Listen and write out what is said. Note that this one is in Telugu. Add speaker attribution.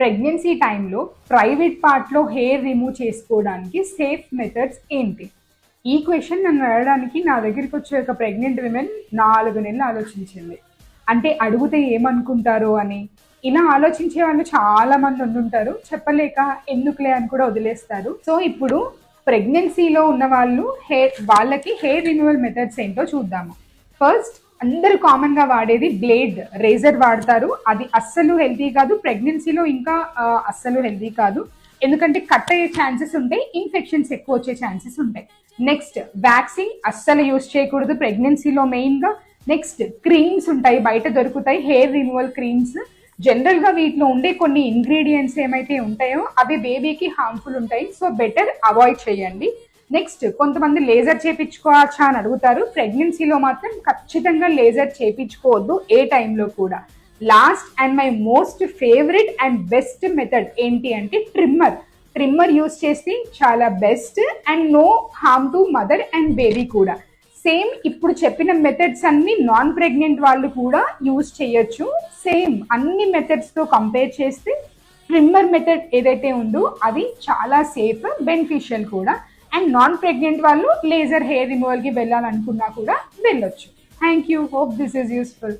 Speaker 1: ప్రెగ్నెన్సీ టైంలో ప్రైవేట్ పార్ట్లో హెయిర్ రిమూవ్ చేసుకోవడానికి సేఫ్ మెథడ్స్ ఏంటి? ఈ క్వశ్చన్ నన్ను అడగడానికి నా దగ్గరికి వచ్చే ఒక ప్రెగ్నెంట్ విమెన్ నాలుగు నెలలు ఆలోచించింది. అంటే అడిగితే ఏమనుకుంటారో అని. ఇలా ఆలోచించే వాళ్ళు చాలా మంది ఉండుంటారు. చెప్పలేక ఎందుకులే అని కూడా వదిలేస్తారు. సో ఇప్పుడు ప్రెగ్నెన్సీలో ఉన్న వాళ్ళు హెయిర్ వాళ్ళకి హెయిర్ రిమూవల్ మెథడ్స్ ఏంటో చూద్దాము. ఫస్ట్ అందరూ కామన్గా వాడేది బ్లేడ్ రేజర్ వాడతారు. అది అస్సలు హెల్తీ కాదు. ప్రెగ్నెన్సీలో ఇంకా అస్సలు హెల్తీ కాదు. ఎందుకంటే కట్ అయ్యే ఛాన్సెస్ ఉంటాయి ఇన్ఫెక్షన్స్ ఎక్కువ వచ్చే ఛాన్సెస్ ఉంటాయి. నెక్స్ట్ వ్యాక్సిన్ అస్సలు యూస్ చేయకూడదు. ప్రెగ్నెన్సీలో మెయిన్గా. నెక్స్ట్ క్రీమ్స్ ఉంటాయి బయట దొరుకుతాయి. హెయిర్ రిమూవల్ క్రీమ్స్ జనరల్గా వీటిలో ఉండే కొన్ని ఇంగ్రీడియంట్స్ ఏమైతే ఉంటాయో అవి బేబీకి హార్మ్ఫుల్ ఉంటాయి. సో బెటర్ అవాయిడ్ చేయండి. నెక్స్ట్ కొంతమంది లేజర్ చేపించుకోవచ్చా అని అడుగుతారు. ప్రెగ్నెన్సీలో మాత్రం ఖచ్చితంగా లేజర్ చేపించుకోవద్దు ఏ టైంలో కూడా. Last and my most favourite and best method ఏంటి అంటే ట్రిమ్మర్ ట్రిమ్మర్ యూస్ చేస్తే చాలా best and no harm to mother and baby కూడా. సేమ్ ఇప్పుడు చెప్పిన మెథడ్స్ అన్ని నాన్ ప్రెగ్నెంట్ వాళ్ళు కూడా యూజ్ చేయొచ్చు. సేమ్ అన్ని మెథడ్స్తో కంపేర్ చేస్తే ట్రిమ్మర్ మెథడ్ ఏదైతే ఉందో అది చాలా సేఫ్ బెనిఫిషియల్ కూడా. అండ్ నాన్ ప్రెగ్నెంట్ వాళ్ళు లేజర్ హెయిర్ రిమూవల్కి వెళ్ళాలనుకున్నా కూడా వెళ్ళొచ్చు. Thank you hope this is useful